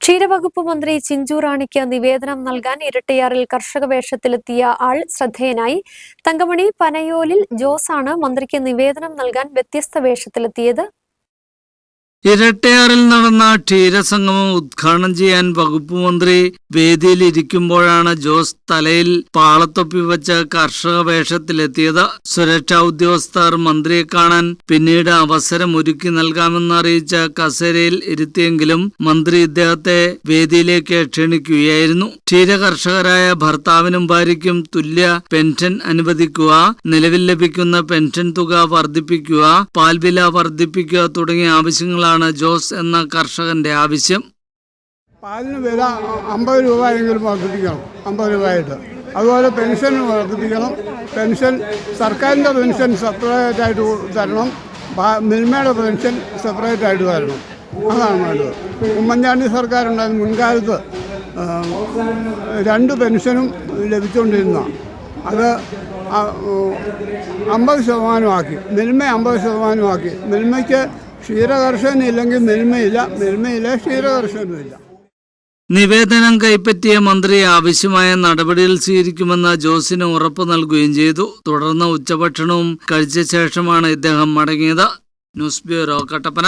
ക്ഷീരവകുപ്പ് മന്ത്രി ചിഞ്ചു റാണിക്ക് നിവേദനം നൽകാൻ ഇരട്ടയാറിൽ കർഷക വേഷത്തിലെത്തിയ ആൾ ശ്രദ്ധേയനായി. തങ്കമണി പനയോലിൽ ജോസാണ് മന്ത്രിക്ക് നിവേദനം നൽകാൻ വ്യത്യസ്ത വേഷത്തിലെത്തിയത്. ഇരട്ടയാറിൽ നടന്ന ക്ഷീരസംഗമം ഉദ്ഘാടനം ചെയ്യാൻ വകുപ്പ് മന്ത്രി വേദിയിൽ ഇരിക്കുമ്പോഴാണ് ജോസ് തലയിൽ പാളത്തൊപ്പി വെച്ച കർഷക വേഷത്തിലെത്തിയത്. സുരക്ഷാ ഉദ്യോഗസ്ഥർ മന്ത്രിയെ കാണാൻ പിന്നീട് അവസരം ഒരുക്കി നൽകാമെന്ന് അറിയിച്ച കസേരയിൽ ഇരുത്തിയെങ്കിലും മന്ത്രി ഇദ്ദേഹത്തെ വേദിയിലേക്ക് ക്ഷണിക്കുകയായിരുന്നു. ക്ഷീര കർഷകരായ ഭർത്താവിനും ഭാര്യയ്ക്കും തുല്യ പെൻഷൻ അനുവദിക്കുക നിലവിൽ ലഭിക്കുന്ന പെൻഷൻ തുക വർദ്ധിപ്പിക്കുക പാൽവില വർദ്ധിപ്പിക്കുക തുടങ്ങിയ ആവശ്യങ്ങളാണ് ജോസ് എന്ന കർഷകന്റെ ആവശ്യം? പാലിന് വില അമ്പത് രൂപ എങ്കിലും വർദ്ധിപ്പിക്കണം അമ്പത് രൂപയായിട്ട്. അതുപോലെ പെൻഷൻ വർദ്ധിപ്പിക്കണം പെൻഷൻ സർക്കാരിന്റെ പെൻഷൻ സെപ്പറേറ്റ് ആയിട്ട് തരണം മിൽമയുടെ പെൻഷൻ സെപ്പറേറ്റ് ആയിട്ട് തരണം. അതാണ് വേണ്ടത്. ഉമ്മൻചാണ്ടി സർക്കാരുണ്ടായിരുന്ന മുൻകാലത്ത് രണ്ട് പെൻഷനും ലഭിച്ചുകൊണ്ടിരുന്ന അത് അമ്പത് ശതമാനമാക്കി മിൽമ അമ്പത് ശതമാനമാക്കി. മിൽമയ്ക്ക് ക്ഷീരകർഷകനില്ലെങ്കിൽ മിൽമയില്ല മിൽമയില്ല ക്ഷീരകർഷകനുമില്ല നിവേദനം കൈപ്പറ്റിയ മന്ത്രി ആവശ്യമായ നടപടികൾ സ്വീകരിക്കുമെന്ന് ജോസിന് ഉറപ്പ് നൽകുകയും ചെയ്തു. തുടർന്ന് ഉച്ചഭക്ഷണവും കഴിച്ച ശേഷമാണ് ഇദ്ദേഹം മടങ്ങിയത്. News bureau Kattappana.